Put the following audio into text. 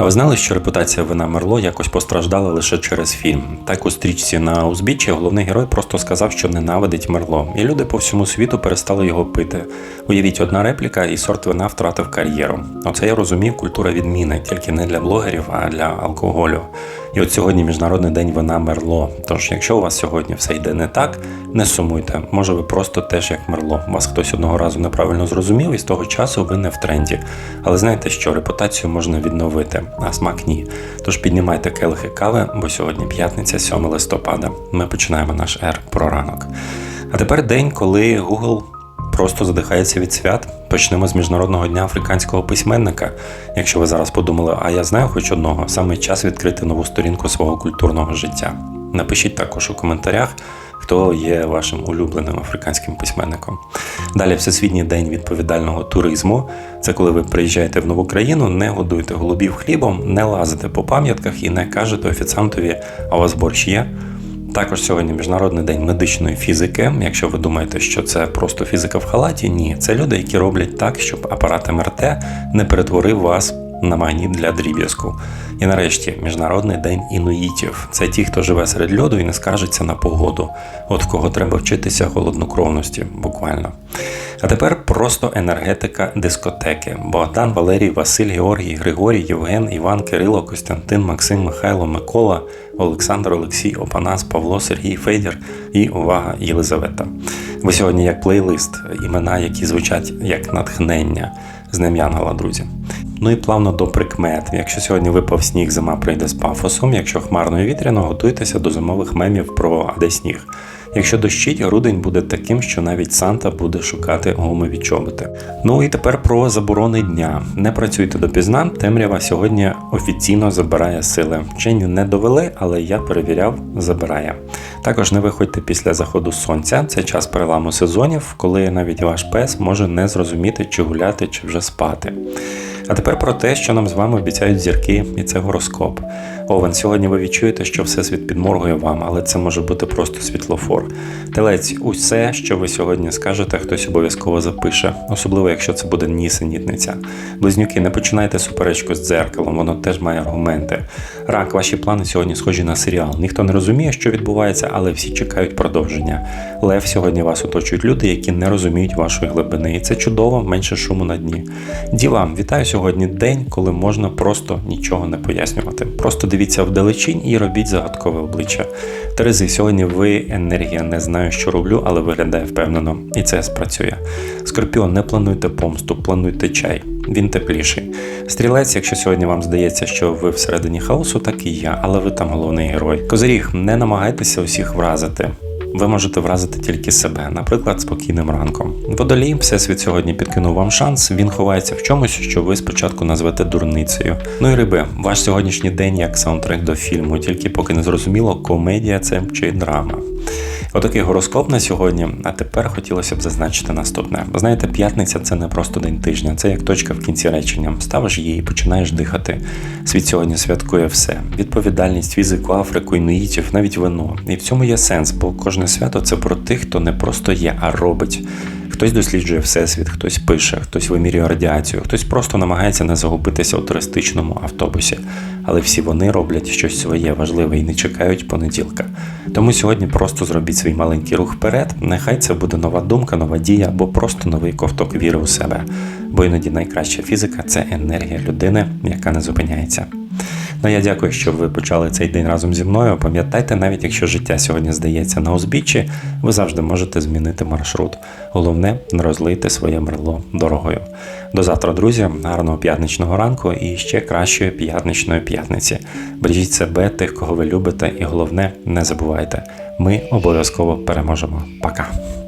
А ви знали, що репутація вина Мерло якось постраждала лише через фільм? Так у стрічці на узбіччі головний герой просто сказав, що ненавидить Мерло, і люди по всьому світу перестали його пити. Уявіть, одна репліка, і сорт вина втратив кар'єру. Оце я розумів, культура відміни, тільки не для блогерів, а для алкоголю. І от сьогодні міжнародний день вина Мерло. Тож, якщо у вас сьогодні все йде не так, не сумуйте. Може, ви просто теж як Мерло. Вас хтось одного разу неправильно зрозумів, і з того часу ви не в тренді. Але знаєте що, репутацію можна відновити, а смак ні. Тож піднімайте келихи кави, бо сьогодні п'ятниця, 7 листопада. Ми починаємо наш ер про ранок. А тепер день, коли Google просто задихається від свят. Почнемо з Міжнародного дня африканського письменника. Якщо ви зараз подумали, а я знаю хоч одного, саме час відкрити нову сторінку свого культурного життя. Напишіть також у коментарях, хто є вашим улюбленим африканським письменником. Далі Всесвітній день відповідального туризму. Це коли ви приїжджаєте в нову країну, не годуєте голубів хлібом, не лазите по пам'ятках і не кажете офіціантові, а у вас борщ є. Також сьогодні Міжнародний день медичної фізики. Якщо ви думаєте, що це просто фізика в халаті, ні, це люди, які роблять так, щоб апарат МРТ не перетворив вас на магніт для дріб'язку. І нарешті Міжнародний день інуїтів. Це ті, хто живе серед льоду і не скаржиться на погоду. От в кого треба вчитися холоднокровності, буквально. А тепер просто енергетика дискотеки. Богдан, Валерій, Василь, Георгій, Григорій, Євген, Іван, Кирило, Костянтин, Максим, Михайло, Микола, Олександр, Олексій, Опанас, Павло, Сергій, Федір і увага, Єлизавета. Ви сьогодні як плейлист, імена, які звучать як натхнення з друзі. Ну і плавно до прикмет. Якщо сьогодні випав сніг, зима прийде з пафосом. Якщо хмарно і вітряно, готуйтеся до зимових мемів про а де сніг. Якщо дощить, грудень буде таким, що навіть Санта буде шукати гумові чоботи. Ну і тепер про заборони дня. Не працюйте допізна, темрява сьогодні офіційно забирає сили. Вчені не довели, але я перевіряв, забирає. Також не виходьте після заходу сонця, це час переламу сезонів, коли навіть ваш пес може не зрозуміти, чи гуляти, чи вже спати. А тепер про те, що нам з вами обіцяють зірки, і це гороскоп. Овен, сьогодні ви відчуєте, що всесвіт підморгує вам, але це може бути просто світлофор. Телець, усе, що ви сьогодні скажете, хтось обов'язково запише, особливо якщо це буде нісенітниця. Близнюки, не починайте суперечку з дзеркалом, воно теж має аргументи. Рак, ваші плани сьогодні схожі на серіал. Ніхто не розуміє, що відбувається, але всі чекають продовження. Лев, сьогодні вас оточують люди, які не розуміють вашої глибини. І це чудово, менше шуму на дні. Діва, вітаю сьогодні день, коли можна просто нічого не пояснювати. Просто дивіться вдалечінь і робіть загадкове обличчя. Терези, сьогодні ви енергія, не знаю, що роблю, але виглядає впевнено, і це спрацює. Скорпіон, не плануйте помсту, плануйте чай. Він тепліший. Стрілець, якщо сьогодні вам здається, що ви всередині хаосу, так і я, але ви там головний герой. Козиріг, не намагайтеся усіх вразити. Ви можете вразити тільки себе, наприклад, спокійним ранком. Водолій, всесвіт сьогодні підкинув вам шанс, він ховається в чомусь, що ви спочатку назвете дурницею. Ну і риби, ваш сьогоднішній день як саундтрек до фільму, тільки поки не зрозуміло, комедія це чи драма. Отакий гороскоп на сьогодні. А тепер хотілося б зазначити наступне. Ви знаєте, п'ятниця це не просто день тижня, це як точка в кінці речення. Ставиш її і починаєш дихати. Світ сьогодні святкує все: відповідальність, фізику, Африку, інуїтів, навіть вино. І в цьому є сенс, бо кожне свято це про тих, хто не просто є, а робить. Хтось досліджує всесвіт, хтось пише, хтось вимірює радіацію, хтось просто намагається не загубитися у туристичному автобусі. Але всі вони роблять щось своє важливе і не чекають понеділка. Тому сьогодні просто зробіть свій маленький рух вперед. Нехай це буде нова думка, нова дія або просто новий ковток віри у себе. Бо іноді найкраща фізика це енергія людини, яка не зупиняється. Ну я дякую, що ви почали цей день разом зі мною. Пам'ятайте, навіть якщо життя сьогодні здається на узбіччі, ви завжди можете змінити маршрут. Головне, не розлийте своє мерло дорогою. До завтра, друзі, гарного п'ятничного ранку і ще кращої п'ятничної п'ятниці. Бережіть себе, тих, кого ви любите, і головне, не забувайте, ми обов'язково переможемо. Пока!